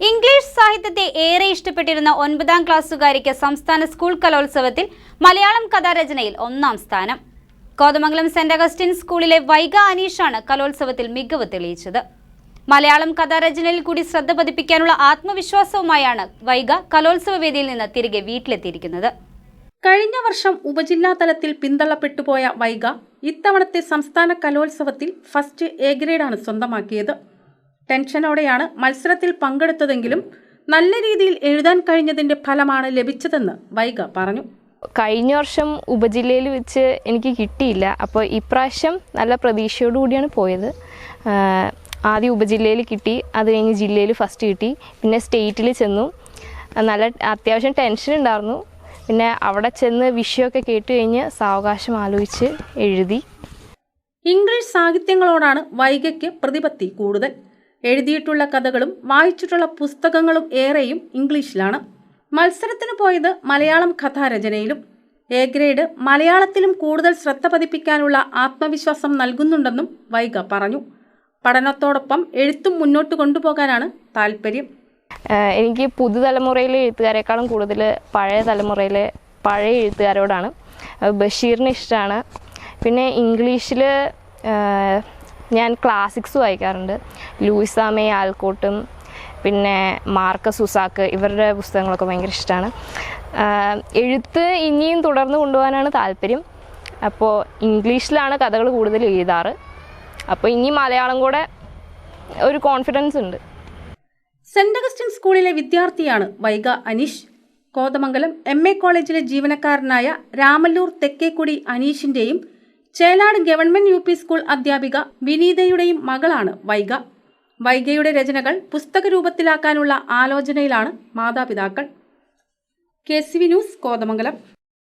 English സാഹിത്യത്തെ ഏറെ ഇഷ്ടപ്പെട്ടിരുന്ന ഒൻപതാം ക്ലാസ്സുകാരിക്ക് സംസ്ഥാന സ്കൂൾ കലോത്സവത്തിൽ മലയാളം കഥാരചനയിൽ ഒന്നാം സ്ഥാനം. കോതമംഗലം സെന്റ് അഗസ്റ്റിൻ സ്കൂളിലെ വൈഗ അനീഷാണ് കലോത്സവത്തിൽ മികവ് തെളിയിച്ചത്. മലയാളം കഥാരചനയിൽ കൂടി ശ്രദ്ധ പതിപ്പിക്കാനുള്ള ആത്മവിശ്വാസവുമായാണ് വൈഗ കലോത്സവ വേദിയിൽ നിന്ന് തിരികെ വീട്ടിലെത്തിയിരിക്കുന്നത്. കഴിഞ്ഞ വർഷം ഉപജില്ലാ തലത്തിൽ പിന്തള്ളപ്പെട്ടുപോയ വൈഗ ഇത്തവണത്തെ സംസ്ഥാന കലോത്സവത്തിൽ ഫസ്റ്റ് എ ഗ്രേഡാണ് സ്വന്തമാക്കിയത്. ടെൻഷനോടെയാണ് മത്സരത്തിൽ പങ്കെടുത്തതെങ്കിലും നല്ല രീതിയിൽ എഴുതാൻ കഴിഞ്ഞതിന്റെ ഫലമാണ് ലഭിച്ചതെന്ന് വൈഗ പറഞ്ഞു. കഴിഞ്ഞ വർഷം ഉപജില്ലയിൽ വെച്ച് എനിക്ക് കിട്ടിയില്ല. അപ്പോൾ ഇപ്രാവശ്യം നല്ല പ്രതീക്ഷയോടു കൂടിയാണ് പോയത്. ആദ്യം ഉപജില്ലയിൽ കിട്ടി അത് കഴിഞ്ഞ് ജില്ലയിൽ ഫസ്റ്റ് കിട്ടി. പിന്നെ സ്റ്റേറ്റിൽ ചെന്നു. നല്ല അത്യാവശ്യം ടെൻഷൻ ഉണ്ടായിരുന്നു. പിന്നെ അവിടെ ചെന്ന് വിഷയമൊക്കെ കേട്ട് കഴിഞ്ഞ് സാവകാശം ആലോചിച്ച് എഴുതി. ഇംഗ്ലീഷ് സാഹിത്യങ്ങളോടാണ് വൈകയ്ക്ക് പ്രതിപത്തി കൂടുതൽ. എഴുതിയിട്ടുള്ള കഥകളും വായിച്ചിട്ടുള്ള പുസ്തകങ്ങളും ഏറെയും ഇംഗ്ലീഷിലാണ്. മത്സരത്തിന് പോയത് മലയാളം കഥാരചനയിലും എ ഗ്രേഡ് മലയാളത്തിലും കൂടുതൽ ശ്രദ്ധ പതിപ്പിക്കാനുള്ള ആത്മവിശ്വാസം നൽകുന്നുണ്ടെന്നും വൈഗ പറഞ്ഞു. പഠനത്തോടൊപ്പം എഴുത്തും മുന്നോട്ട് കൊണ്ടുപോകാനാണ് താല്പര്യം. എനിക്ക് പുതുതലമുറയിലെ എഴുത്തുകാരെക്കാളും കൂടുതൽ പഴയ തലമുറയിലെ പഴയ എഴുത്തുകാരോടാണ്. ബഷീറിന് ഇഷ്ടമാണ് പിന്നെ ഇംഗ്ലീഷിൽ ഞാൻ ക്ലാസിക്സ് വായിക്കാറുണ്ട്. ലൂയിസാമേ ആൽക്കോട്ടും പിന്നെ മാർക്കസ് സുസാക്ക് ഇവരുടെ പുസ്തകങ്ങളൊക്കെ ഭയങ്കര ഇഷ്ടമാണ് എഴുത്ത് ഇനിയും തുടർന്ന് കൊണ്ടുപോകാനാണ് താല്പര്യം. അപ്പോൾ ഇംഗ്ലീഷിലാണ് കഥകൾ കൂടുതൽ എഴുതാറ്. അപ്പോൾ ഇനി മലയാളം കൂടെ ഒരു കോൺഫിഡൻസ് ഉണ്ട്. സെന്റ് അഗസ്റ്റിൻ സ്കൂളിലെ വിദ്യാർത്ഥിയാണ് വൈഗ അനീഷ്. കോതമംഗലം എം എ കോളേജിലെ ജീവനക്കാരനായ രാമല്ലൂർ തെക്കേക്കുടി അനീഷിന്റെയും ചേലാട് ഗവൺമെന്റ് യു സ്കൂൾ അധ്യാപിക വിനീതയുടെയും മകളാണ് വൈഗ. വൈഗയുടെ രചനകൾ പുസ്തക രൂപത്തിലാക്കാനുള്ള ആലോചനയിലാണ് മാതാപിതാക്കൾ. K C V news Kothamangalam.